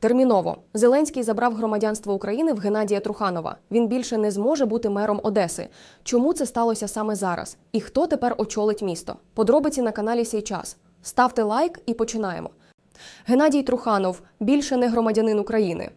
Терміново Зеленський забрав громадянство України в Геннадія Труханова. Він більше не зможе бути мером Одеси. Чому це сталося саме зараз? І хто тепер очолить місто? Подробиці на каналі Сій час. Ставте лайк і починаємо. Геннадій Труханов більше не громадянин України.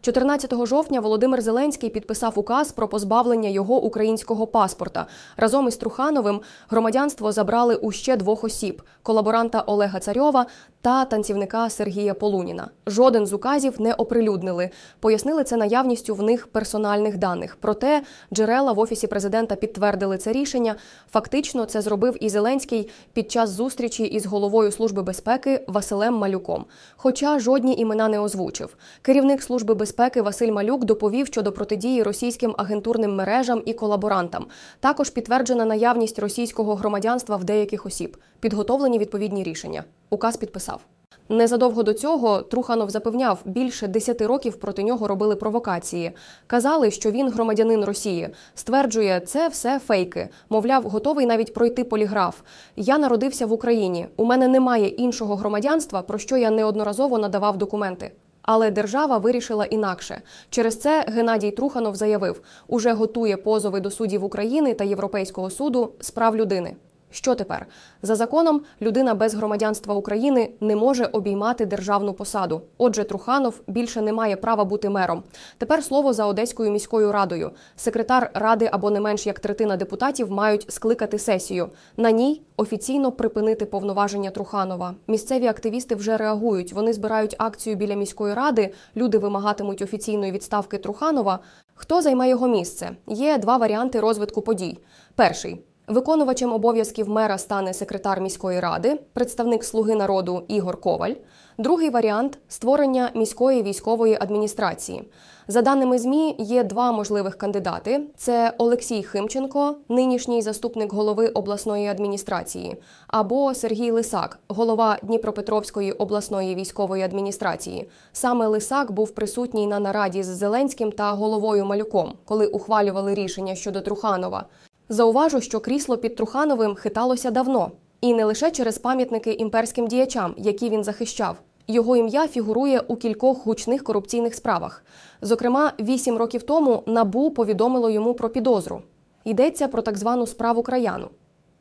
14 жовтня Володимир Зеленський підписав указ про позбавлення його українського паспорта. Разом із Трухановим громадянство забрали у ще двох осіб: колаборанта Олега Царьова та танцівника Сергія Полуніна. Жоден з указів не оприлюднили. Пояснили це наявністю в них персональних даних. Проте джерела в офісі президента підтвердили це рішення. Фактично, це зробив і Зеленський під час зустрічі із головою служби безпеки Василем Малюком. Хоча жодні імена не озвучив. Керівник служби безпеки Василь Малюк доповів щодо протидії російським агентурним мережам і колаборантам. Також підтверджена наявність російського громадянства в деяких осіб. Підготовлені відповідні рішення. Указ підписав. Незадовго до цього Труханов запевняв, більше 10 років проти нього робили провокації. Казали, що він громадянин Росії. Стверджує, це все фейки. Мовляв, готовий навіть пройти поліграф. Я народився в Україні. У мене немає іншого громадянства, про що я неодноразово надавав документи. Але держава вирішила інакше. Через це Геннадій Труханов заявив, уже готує позови до суддів України та Європейського суду з прав людини. Що тепер? За законом, людина без громадянства України не може обіймати державну посаду. Отже, Труханов більше не має права бути мером. Тепер слово за Одеською міською радою. Секретар ради або не менш як третина депутатів мають скликати сесію. На ній офіційно припинити повноваження Труханова. Місцеві активісти вже реагують. Вони збирають акцію біля міської ради. Люди вимагатимуть офіційної відставки Труханова. Хто займе його місце? Є два варіанти розвитку подій. Перший. Виконувачем обов'язків мера стане секретар міської ради, представник Слуги народу Ігор Коваль. Другий варіант створення міської військової адміністрації. За даними ЗМІ, є два можливих кандидати: це Олексій Химченко, нинішній заступник голови обласної адміністрації, або Сергій Лисак, голова Дніпропетровської обласної військової адміністрації. Саме Лисак був присутній на нараді з Зеленським та головою Малюком, коли ухвалювали рішення щодо Труханова. Зауважу, що крісло під Трухановим хиталося давно, і не лише через пам'ятники імперським діячам, які він захищав. Його ім'я фігурує у кількох гучних корупційних справах. Зокрема, вісім років тому набу повідомило йому про підозру. Йдеться про так звану справу краяну.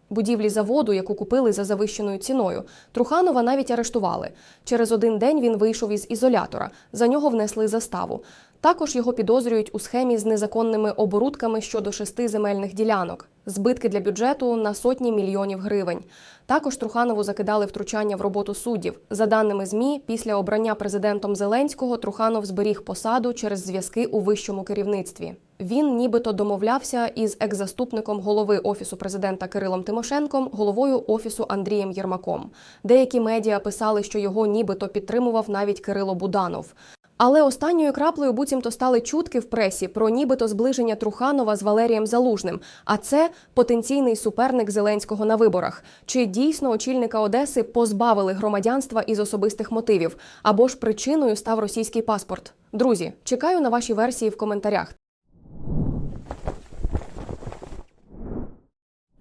Будівлі заводу, яку купили за завищеною ціною, Труханова навіть арештували. Через один день він вийшов із ізолятора. За нього внесли заставу. Також його підозрюють у схемі з незаконними оборудками щодо шести земельних ділянок, збитки для бюджету на сотні мільйонів гривень. Також Труханову закидали втручання в роботу суддів. За даними ЗМІ, після обрання президентом Зеленського Труханов зберіг посаду через зв'язки у вищому керівництві. Він нібито домовлявся із екс-заступником голови офісу президента Кирилом Тимошенком, головою офісу Андрієм Єрмаком. Деякі медіа писали, що його нібито підтримував навіть Кирило Буданов. Але останньою краплею буцімто стали чутки в пресі про нібито зближення Труханова з Валерієм Залужним. А це потенційний суперник Зеленського на виборах. Чи дійсно очільника Одеси позбавили громадянства із особистих мотивів, або ж причиною став російський паспорт? Друзі, чекаю на ваші версії в коментарях.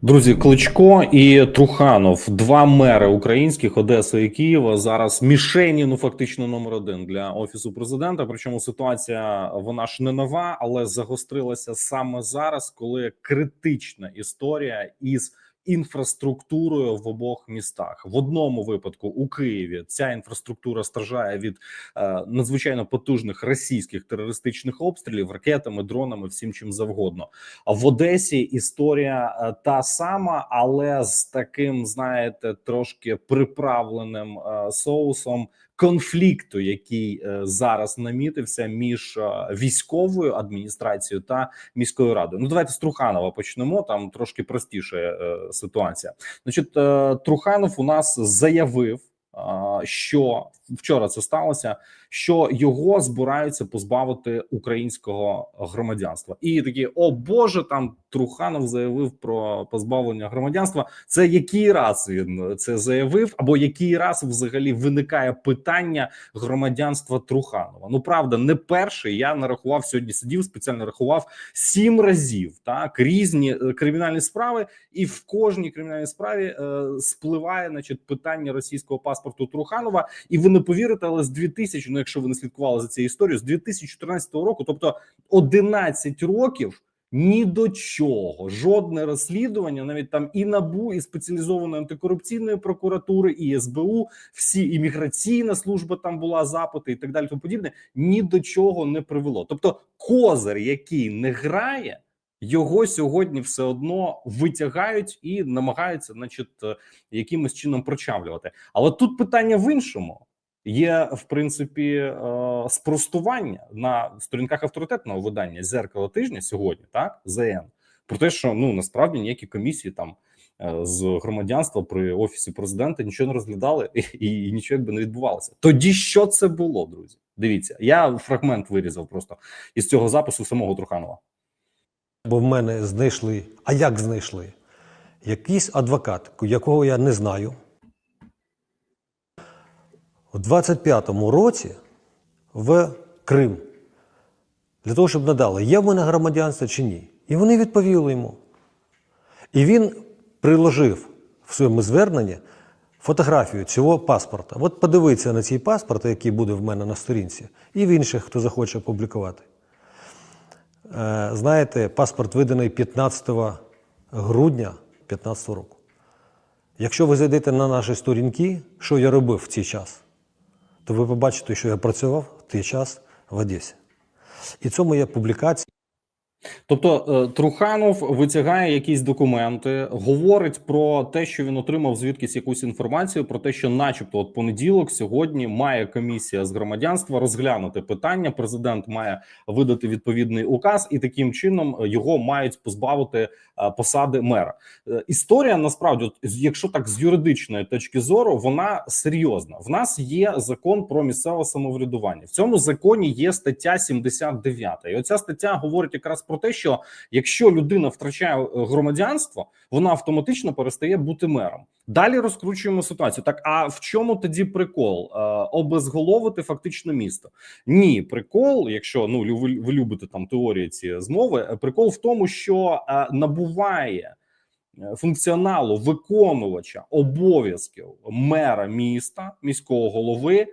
Друзі, Кличко і Труханов, два мери українських Одеси і Києва. Зараз мішені, ну фактично номер один для офісу президента. Причому ситуація вона ж не нова, але загострилася саме зараз, коли критична історія із інфраструктурою в обох містах. В одному випадку у Києві ця інфраструктура страждає від е, надзвичайно потужних російських терористичних обстрілів ракетами, дронами, всім чим завгодно. А в Одесі історія е, та сама, але з таким, знаєте, трошки приправленим е, соусом конфлікту, який е, зараз намітився між е, військовою адміністрацією та міською радою. Ну давайте з Труханова почнемо. Там трошки простіша е, ситуація. Значить, Труханов у нас заявив. Що вчора це сталося? Що його збираються позбавити українського громадянства, і такі о Боже, там Труханов заявив про позбавлення громадянства. Це який раз він це заявив, або який раз взагалі виникає питання громадянства Труханова? Ну правда, не перший. Я нарахував сьогодні. Сидів спеціально рахував сім разів. Так різні е, кримінальні справи, і в кожній кримінальній справі е, спливає значить питання російського паспорту Труханова. І ви не повірите, але з 2000, ну якщо ви не слідкували за цією історією, з 2014 року, тобто 11 років. Ні до чого, жодне розслідування, навіть там і набу, і спеціалізованої антикорупційної прокуратури, і СБУ, всі імміграційна служба там була запити і так далі. Тому подібне ні до чого не привело. Тобто, козир, який не грає, його сьогодні все одно витягають і намагаються, значить, е, якимось чином прочавлювати. Але тут питання в іншому. Є в принципі е, спростування на сторінках авторитетного видання зеркало тижня сьогодні, так ЗН, про те, що ну насправді ніякі комісії там е, з громадянства при офісі президента нічого не розглядали і, і нічого якби не відбувалося. Тоді що це було, друзі? Дивіться, я фрагмент вирізав просто із цього запису самого Труханова. Бо в мене знайшли. А як знайшли? Якийсь адвокат, якого я не знаю. У 25-му році в Крим для того, щоб надали, є в мене громадянство чи ні. І вони відповіли йому. І він приложив в своєму зверненні фотографію цього паспорта. От подивіться на цей паспорт, який буде в мене на сторінці, і в інших, хто захоче опублікувати. Е, Знаєте, паспорт виданий 15 грудня 2015 року. Якщо ви зайдете на наші сторінки, що я робив в цей час, то ви побачите, що я працював в той час в Одесі. І це моя публікація. Тобто е, Труханов витягає якісь документи, говорить про те, що він отримав звідкись якусь інформацію, про те, що, начебто, от понеділок сьогодні має комісія з громадянства розглянути питання. Президент має видати відповідний указ, і таким чином е, його мають позбавити е, посади мера. Історія насправді, якщо так з юридичної точки зору, вона серйозна. В нас є закон про місцеве самоврядування. В цьому законі є стаття 79. І оця стаття говорить якраз про те, що якщо людина втрачає е, громадянство, вона автоматично перестає бути мером. Далі розкручуємо ситуацію. Так, а в чому тоді прикол? Е, обезголовити фактично місто? Ні, прикол, якщо ну ви, ви любите там теорії ці змови, е, прикол в тому, що е, набуває е, функціоналу виконувача обов'язків мера міста, міського голови,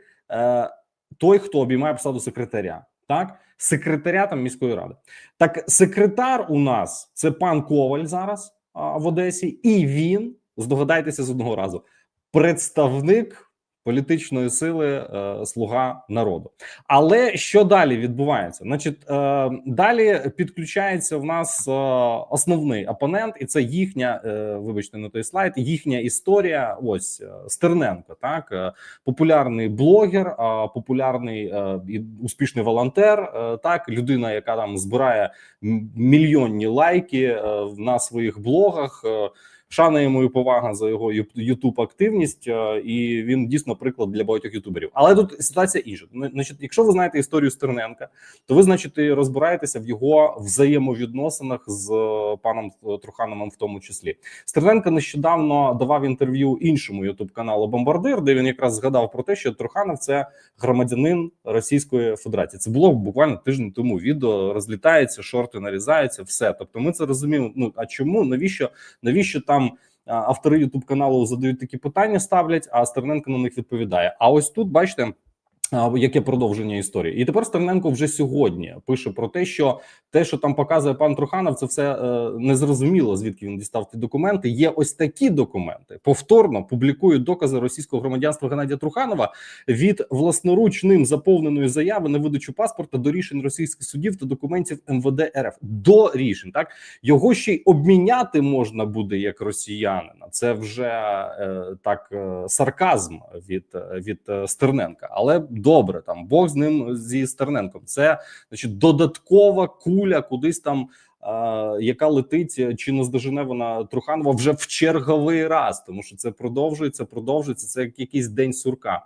той, хто обіймає посаду секретаря, так секретаря там міської ради. Так, секретар у нас це пан Коваль зараз а, в Одесі, і він здогадайтеся з одного разу: представник політичної сили е, слуга народу. Але що далі відбувається? Значить, е, далі підключається в нас е, основний опонент, і це їхня, вибачте, на той слайд, їхня історія. Ось Стерненко, так популярний блогер, популярний і успішний волонтер, так людина, яка там збирає мільйонні лайки на своїх блогах. Е, Шана йому і повага за його ютуб активність, е, і він дійсно приклад для багатьох ютуберів. Але тут ситуація інша. Ну, Значить, якщо ви знаєте історію Стерненка, то ви, значить, розбираєтеся в його взаємовідносинах з е, паном Трухановим, в тому числі. Стерненко нещодавно давав інтерв'ю іншому ютуб каналу Бомбардир, де він якраз згадав про те, що Труханов це громадянин Російської Федерації. Це було буквально тиждень тому. Відео розлітається, шорти нарізаються, все. Тобто, ми це розуміємо. Ну а чому навіщо навіщо там? А, Автори Ютуб каналу задають такі питання, ставлять, а Стерненко на них відповідає. А ось тут бачите, яке продовження історії, і тепер Стерненко вже сьогодні пише про те, що те, що там показує пан Труханов, це все е, незрозуміло. Звідки він дістав ті документи. Є ось такі документи. Повторно публікують докази російського громадянства Геннадія Труханова від власноруч ним заповненої заяви на видачу паспорта до рішень російських судів та документів МВД РФ. До рішень так його ще й обміняти можна буде як росіянина. Це вже е, так е, сарказм від, від е, Стерненка. Але добре, там Бог з ним зі Стерненком. Це значить додаткова куля кудись там. Яка летить чи наздожене вона Труханова вже в черговий раз, тому що це продовжується, продовжується. Це як якийсь день сурка.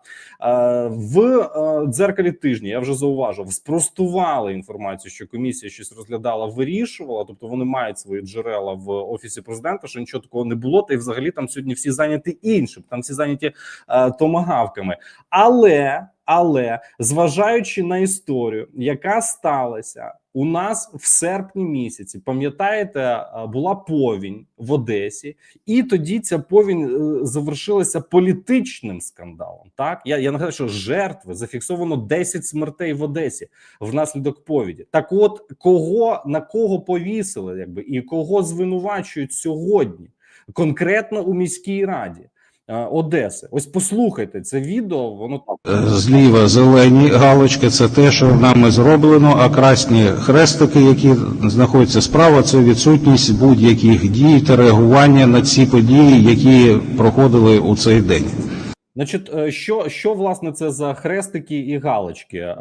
В е, дзеркалі тижня я вже зауважив, спростували інформацію, що комісія щось розглядала, вирішувала. Тобто вони мають свої джерела в офісі президента, що нічого такого не було. Та й взагалі там сьогодні всі зайняті іншим. Там всі зайняті е, томагавками. Але Але зважаючи на історію, яка сталася у нас в серпні місяці, пам'ятаєте, е, була повінь в Одесі, і тоді ця повінь е, завершилася політичним скандалом. Так я, я нагадаю, що жертви зафіксовано 10 смертей в Одесі внаслідок повіді. Так, от кого на кого повісили, якби і кого звинувачують сьогодні, конкретно у міській раді. Е, Одеси, ось послухайте це відео. Воно так Зліва зелені галочки це те, що нами зроблено, а красні хрестики, які знаходяться справа, це відсутність будь-яких дій та реагування на ці події, які проходили у цей день. Значить, е, що, що власне це за хрестики і галочки? Е,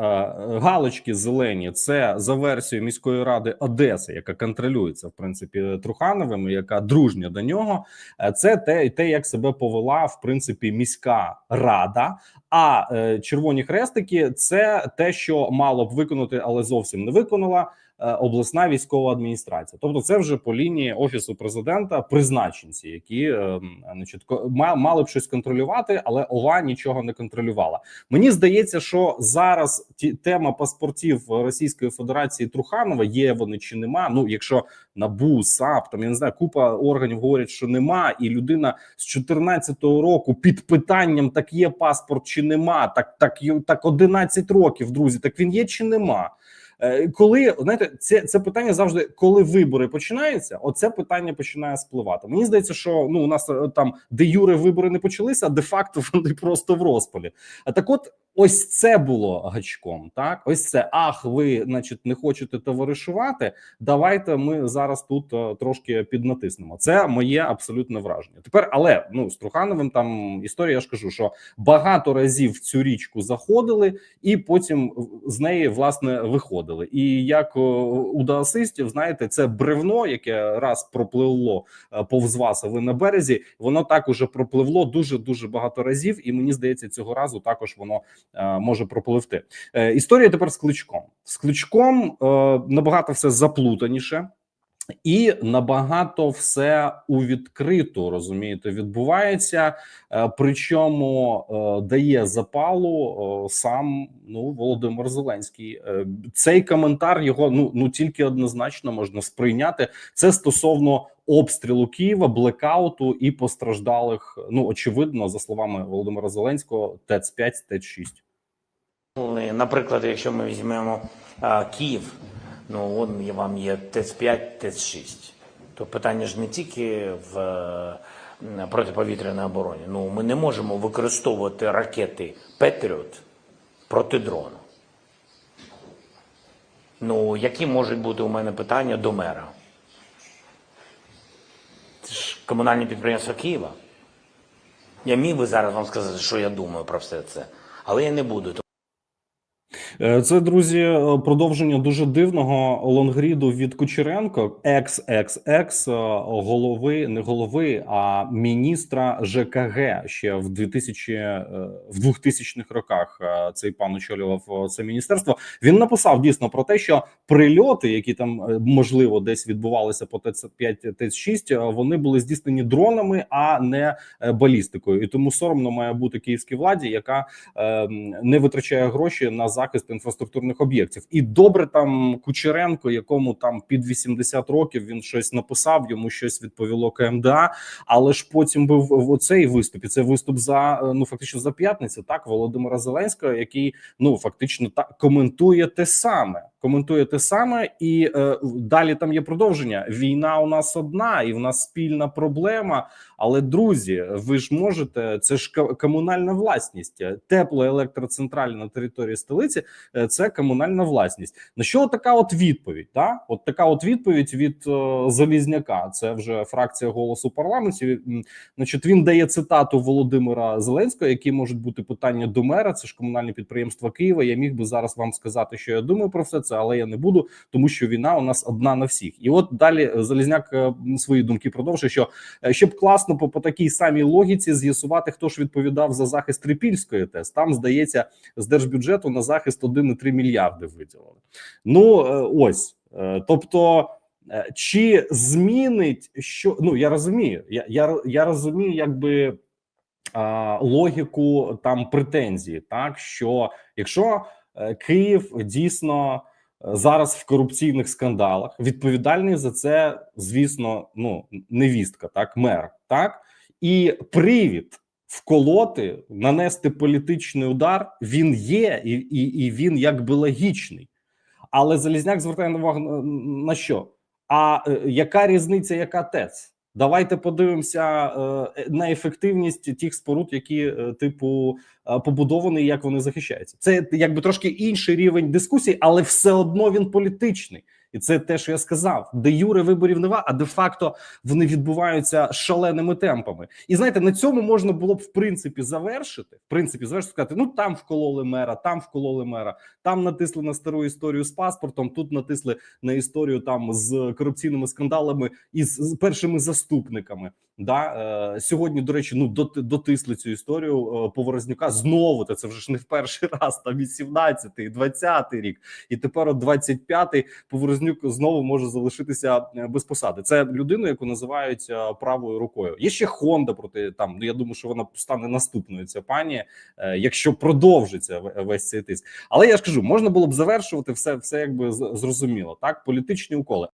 Галочки зелені це за версією міської ради Одеси, яка контролюється в принципі Трухановим, яка дружня до нього. Е, Це те, те, як себе повела в принципі міська рада. А е, червоні хрестики це те, що мало б виконати, але зовсім не виконала. е, Обласна військова адміністрація, тобто це вже по лінії офісу президента призначенці, які е, значить, мали б щось контролювати, але ова нічого не контролювала. Мені здається, що зараз ті тема паспортів Російської Федерації Труханова є вони чи нема. Ну якщо НАБУ, САП, там я не знаю, купа органів говорять, що нема, і людина з 14-го року під питанням: так є паспорт чи нема, так так так 11 років, друзі. Так він є чи нема. Е, Коли знаєте, це, це питання завжди, коли вибори починаються, оце питання починає спливати. Мені здається, що ну у нас е, там де юре вибори не почалися, а де факто вони просто в розпалі. А так, от ось це було гачком. Так, ось це. Ах, ви, значить, не хочете товаришувати. Давайте ми зараз тут е, трошки піднатиснемо. Це моє абсолютне враження. Тепер, але ну з Трухановим там історія. Я ж кажу, що багато разів в цю річку заходили, і потім з неї власне виходили. І як о, у даасистів, знаєте, це бревно, яке раз пропливло е, повз вас, а ви на березі, воно так уже пропливло дуже дуже багато разів, і мені здається, цього разу також воно е, може пропливти. Е, історія тепер з кличком. З кличком е, набагато все заплутаніше. І набагато все у відкриту розумієте, відбувається. Е, Причому е, дає запалу е, сам ну Володимир Зеленський. Цей коментар його ну ну тільки однозначно можна сприйняти. Це стосовно обстрілу Києва, блекауту і постраждалих. Ну очевидно, за словами Володимира Зеленського, ТЕЦ 5 ТЕЦ 6 Ну, Наприклад, якщо ми візьмемо а, Київ, ну є- вам є ТЕЦ-5, ТЕЦ-6. То питання ж не тільки в протиповітряній обороні. Ну, ми не можемо використовувати ракети Петріот проти дрону. Ну, які можуть бути у мене питання до мера? Це ж комунальне підприємство Києва. Я міг би зараз вам сказати, що я думаю про все це, але я не буду. Е, Це друзі, е, продовження дуже дивного лонгріду від Кучеренко, екс-екс-екс е, голови, не голови, а міністра ЖКГ ще в 2000, е, в 2000-х роках. Цей пан очолював це міністерство. Він написав дійсно про те, що прильоти, які там можливо десь відбувалися по ТЦ-5, ТЦ-6, е, вони були здійснені дронами, а не балістикою. І тому соромно має бути київській владі, яка е, не витрачає гроші на захист інфраструктурних об'єктів. І добре там Кучеренко, якому там під 80 років він щось написав, йому щось відповіло КМДА. Але ж потім був оцей виступ. І це виступ за е, ну фактично за п'ятницю. Так Володимира Зеленського, який ну фактично так коментує те саме. Коментує те саме, і е, далі там є продовження. Війна у нас одна, і в нас спільна проблема. Але друзі, ви ж можете, це ж комунальна власність, теплоелектроцентралі на території столиці. е, Це комунальна власність. На що така от відповідь? Та от така от відповідь від е, Залізняка. Це вже фракція голосу. М, Значить, він дає цитату Володимира Зеленського, які можуть бути питання до мера. Це ж комунальне підприємство Києва. Я міг би зараз вам сказати, що я думаю про все це, але я не буду, тому що війна у нас одна на всіх. І от далі Залізняк е, свої думки продовжує, що е, щоб класно по, по такій самій логіці з'ясувати, хто ж відповідав за захист Трипільської ТЕС. Там здається з держбюджету на захист 1,3 мільярди виділили. Ну е, ось, Е, тобто. е, Чи змінить що? Ну я розумію, я, я, я розумію, якби а, логіку там претензії, так що якщо е, Київ дійсно е, зараз в корупційних скандалах, відповідальний за це, звісно, ну невістка, так, мер, так і привід вколоти, нанести політичний удар, він є, і, і, і він якби логічний. Але Залізняк звертає увагу на, що? А е, яка різниця, яка ТЕЦ? Давайте подивимося е, на ефективність тих споруд, які е, типу е, побудовані, і як вони захищаються. Це якби трошки інший рівень дискусії, але все одно він політичний. І це те, що я сказав: де юре виборів нема, а де факто вони відбуваються шаленими темпами. І знаєте, на цьому можна було б в принципі завершити. В принципі, завершити сказати: ну там вкололи мера, там вкололи мера, там натисли на стару історію з паспортом, тут натисли на історію там з корупційними скандалами і з, першими заступниками. Да е, сьогодні, до речі, ну дот, дотисли цю історію е, Поворознюка знову. Та це вже ж не в перший раз, там і 17-й, і 20-й рік, і тепер от 25-й Поворознюк знову може залишитися е, без посади. Це людину, яку називають правою рукою. Є ще Хонда проти там. Ну я думаю, що вона стане наступною. Ця пані, якщо продовжиться весь цей тиск. Але я ж кажу, можна було б завершувати все, все якби зрозуміло. Так, політичні уколи.